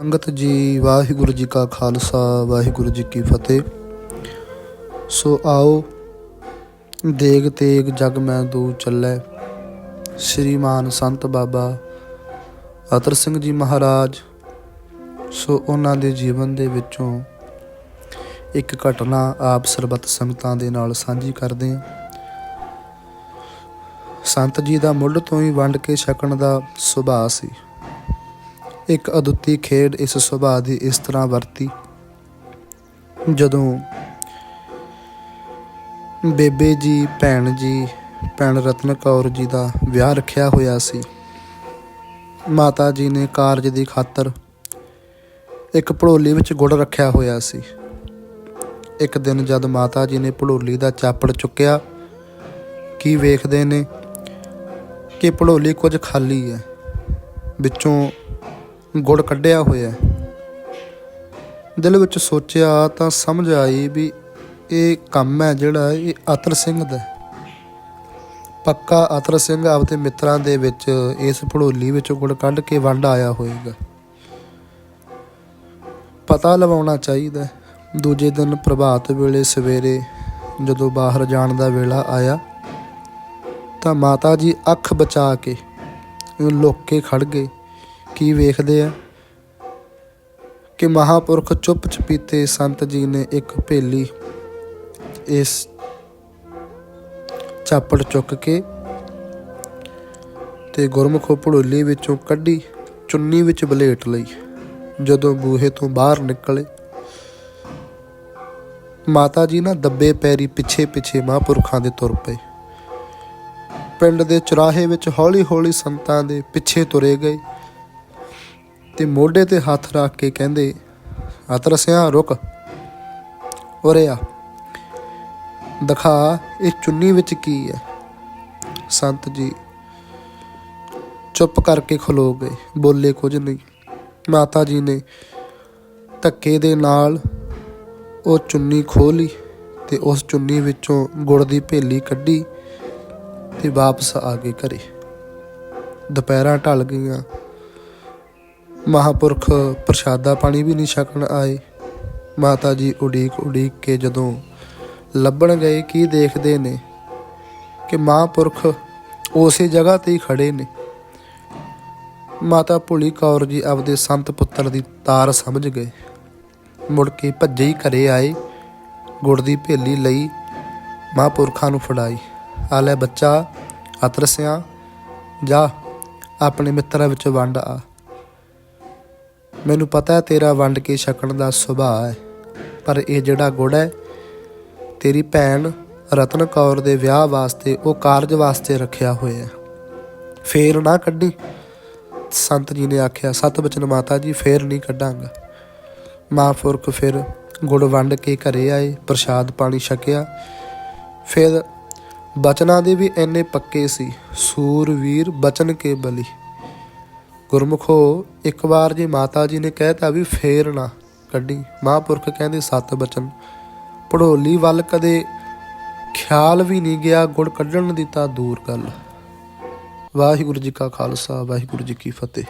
ਸੰਗਤ ਜੀ, ਵਾਹਿਗੁਰੂ ਜੀ ਕਾ ਖਾਲਸਾ, ਵਾਹਿਗੁਰੂ ਜੀ ਕੀ ਫਤਿਹ। ਸੋ ਆਓ, ਦੇਗ ਤੇਗ ਜਗ ਮੈਂ ਦੂ ਚੱਲੈ। ਸ਼੍ਰੀਮਾਨ ਸੰਤ ਬਾਬਾ ਅਤਰ ਸਿੰਘ ਜੀ ਮਹਾਰਾਜ, ਸੋ ਉਹਨਾਂ ਦੇ ਜੀਵਨ ਦੇ ਵਿੱਚੋਂ ਇੱਕ ਘਟਨਾ ਆਪ ਸਰਬੱਤ ਸੰਗਤਾਂ ਦੇ ਨਾਲ ਸਾਂਝੀ ਕਰਦੇ ਹਾਂ। ਸੰਤ ਜੀ ਦਾ ਮੁੱਢ ਤੋਂ ਹੀ ਵੰਡ ਕੇ ਛਕਣ ਦਾ ਸੁਭਾਅ ਸੀ। ਇੱਕ ਅਦੁੱਤੀ ਖੇਡ ਇਸ ਸੁਭਾਅ ਦੀ ਇਸ ਤਰ੍ਹਾਂ ਵਰਤੀ ਜਦੋਂ ਬੇਬੇ ਜੀ, ਭੈਣ ਜੀ, ਭੈਣ ਰਤਨ ਕੌਰ ਜੀ ਦਾ ਵਿਆਹ ਰੱਖਿਆ ਹੋਇਆ ਸੀ, ਮਾਤਾ ਜੀ ਨੇ ਕਾਰਜ ਦੀ ਖਾਤਰ ਇੱਕ ਭੜੋਲੀ ਵਿੱਚ ਗੁੜ ਰੱਖਿਆ ਹੋਇਆ ਸੀ। ਇੱਕ ਦਿਨ ਜਦ ਮਾਤਾ ਜੀ ਨੇ ਭੜੋਲੀ ਦਾ ਚਾਪੜ ਚੁੱਕਿਆ, ਕੀ ਵੇਖਦੇ ਨੇ ਕਿ ਭੜੋਲੀ ਕੁਝ ਖਾਲੀ ਹੈ, ਵਿੱਚੋਂ ਗੁੜ ਕੱਢਿਆ ਹੋਇਆ ਦਿਲ ਵਿੱਚ ਸੋਚਿਆ ਤਾਂ ਸਮਝ ਆਈ ਵੀ ਇਹ ਕੰਮ ਹੈ ਜਿਹੜਾ ਇਹ ਅਤਰ ਸਿੰਘ ਦਾ ਪੱਕਾ ਅਤਰ ਸਿੰਘ ਆਪਦੇ ਮਿੱਤਰਾਂ ਦੇ ਵਿੱਚ, ਇਸ ਭੜੋਲੀ ਵਿੱਚੋਂ ਗੁੜ ਕੱਢ ਕੇ ਵੰਡ ਆਇਆ ਹੋਵੇਗਾ ਪਤਾ ਲਵਾਉਣਾ ਚਾਹੀਦਾ ਦੂਜੇ ਦਿਨ ਪ੍ਰਭਾਤ ਵੇਲੇ ਸਵੇਰੇ ਜਦੋਂ ਬਾਹਰ ਜਾਣ ਦਾ ਵੇਲਾ ਆਇਆ, ਤਾਂ ਮਾਤਾ ਜੀ ਅੱਖ ਬਚਾ ਕੇ ਲੁੱਕ ਕੇ ਖੜ ਗਏ। ਕੀ ਵੇਖਦੇ ਆ? ਕਿ ਮਹਾਪੁਰਖ ਚੁੱਪ ਚਪੀਤੇ ਸੰਤ ਜੀ ਨੇ ਇੱਕ ਭੇਲੀ ਇਸ ਚਾਪੜ ਚੁੱਕ ਕੇ ਤੇ ਗੁਰਮੁਖੋ ਭੜੋਲੀ ਵਿੱਚੋਂ ਕੱਢੀ, ਚੁੰਨੀ ਵਿੱਚ ਬਲੇਟ ਲਈ। ਜਦੋਂ ਬੂਹੇ ਤੋਂ ਬਾਹਰ ਨਿਕਲੇ, ਮਾਤਾ ਜੀ ਨਾ ਦੱਬੇ ਪੈਰੀ ਪਿੱਛੇ ਪਿੱਛੇ ਮਹਾਪੁਰਖਾਂ ਦੇ ਤੁਰ ਪਏ। ਪਿੰਡ ਦੇ ਚੁਰਾਹੇ ਵਿੱਚ ਹੌਲੀ-ਹੌਲੀ ਸੰਤਾਂ ਦੇ ਪਿੱਛੇ ਤੁਰੇ ਗਏ। ਤੇ ਮੋਢੇ ਤੇ ਹੱਥ ਰੱਖ ਕੇ ਕਹਿੰਦੇ ਅਤਰਸਿਆ ਰੁਕ। ਉਰੇ ਆ। ਦਿਖਾ, ਇਹ ਚੁੰਨੀ ਵਿੱਚ ਕੀ ਹੈ? ਸੰਤ ਜੀ ਚੁੱਪ ਕਰਕੇ ਖਲੋ ਗਏ। ਬੋਲੇ ਕੁਝ ਨਹੀਂ। ਮਾਤਾ ਜੀ ਨੇ ਧੱਕੇ ਦੇ ਨਾਲ ਉਹ ਚੁੰਨੀ ਖੋਲੀ ਤੇ ਉਸ ਚੁੰਨੀ ਵਿੱਚੋਂ ਗੁੜ ਦੀ ਭੇਲੀ ਕੱਢੀ ਤੇ ਵਾਪਸ ਆ ਗਏ ਘਰੇ। ਦੁਪਹਿਰਾਂ ਢਲ ਗਈਆਂ। ਮਹਾਪੁਰਖ ਪ੍ਰਸ਼ਾਦਾ ਪਾਣੀ ਵੀ ਨਹੀਂ ਛਕਣ ਆਏ। ਮਾਤਾ ਜੀ ਉਡੀਕ ਉਡੀਕ ਕੇ ਜਦੋਂ ਲੱਭਣ ਗਏ, ਕੀ ਦੇਖਦੇ ਨੇ ਕਿ ਮਹਾਪੁਰਖ ਉਸੇ ਜਗ੍ਹਾ ਤੇ ਹੀ ਖੜੇ ਨੇ। ਮਾਤਾ ਭੁਲੀ ਕੌਰ ਜੀ ਆਪਦੇ ਸੰਤ ਪੁੱਤਰ ਦੀ ਤਾਰ ਸਮਝ ਗਏ। ਮੁੜ ਕੇ ਭੱਜੇ ਹੀ ਘਰੇ ਆਏ, ਗੁੜ ਦੀ ਭੇਲੀ ਲਈ ਮਹਾਪੁਰਖਾਂ ਨੂੰ ਫੜਾਈ। ਆ ਲੈ ਬੱਚਾ, ਅਤਰਸਿਆ, ਜਾ, ਆਪਣੇ ਮਿੱਤਰਾਂ ਵਿੱਚ ਵੰਡ ਆ। ਮੈਨੂੰ ਪਤਾ ਹੈ ਤੇਰਾ ਵੰਡ ਕੇ ਛਕਣ ਦਾ ਸੁਭਾਅ ਹੈ, ਪਰ ਇਹ ਜਿਹੜਾ ਗੁੜ ਹੈ, ਤੇਰੀ ਭੈਣ ਰਤਨ ਕੌਰ ਦੇ ਵਿਆਹ ਵਾਸਤੇ ਉਹ ਕਾਰਜ ਵਾਸਤੇ ਰੱਖਿਆ ਹੋਇਆ ਹੈ। ਫੇਰ ਨਾ ਕੱਢੀ। ਸੰਤ ਜੀ ਨੇ ਆਖਿਆ, ਸਤ ਮਾਤਾ ਜੀ, ਫੇਰ ਨਹੀਂ ਕੱਢਾਂਗਾ। ਮਹਾਂਪੁਰਖ ਫਿਰ ਗੁੜ ਵੰਡ ਕੇ ਘਰੇ ਆਏ, ਪ੍ਰਸ਼ਾਦ ਪਾਣੀ ਛਕਿਆ। ਫਿਰ ਬਚਨਾਂ ਦੇ ਵੀ ਇੰਨੇ ਪੱਕੇ ਸੀ, ਸੂਰਵੀਰ ਬਚਨ ਕੇ ਬਲੀ। ਗੁਰਮੁਖੋ, ਇੱਕ ਵਾਰ ਜੇ ਮਾਤਾ ਜੀ ਨੇ ਕਹਿਤਾ ਵੀ ਫੇਰ ਨਾ ਕੱਢੀ। ਮਹਾਂਪੁਰਖ ਕਹਿੰਦੇ, ਸਤ ਬਚਨ। ਪੜੋਲੀ ਵੱਲ ਕਦੇ ਖਿਆਲ ਵੀ ਨਹੀਂ ਗਿਆ, ਗੁੜ ਕੱਢਣ ਦੀ ਤਾਂ ਦੂਰ ਗੱਲ। ਵਾਹਿਗੁਰੂ ਜੀ ਕਾ ਖਾਲਸਾ, ਵਾਹਿਗੁਰੂ ਜੀ ਕੀ ਫਤਿਹ।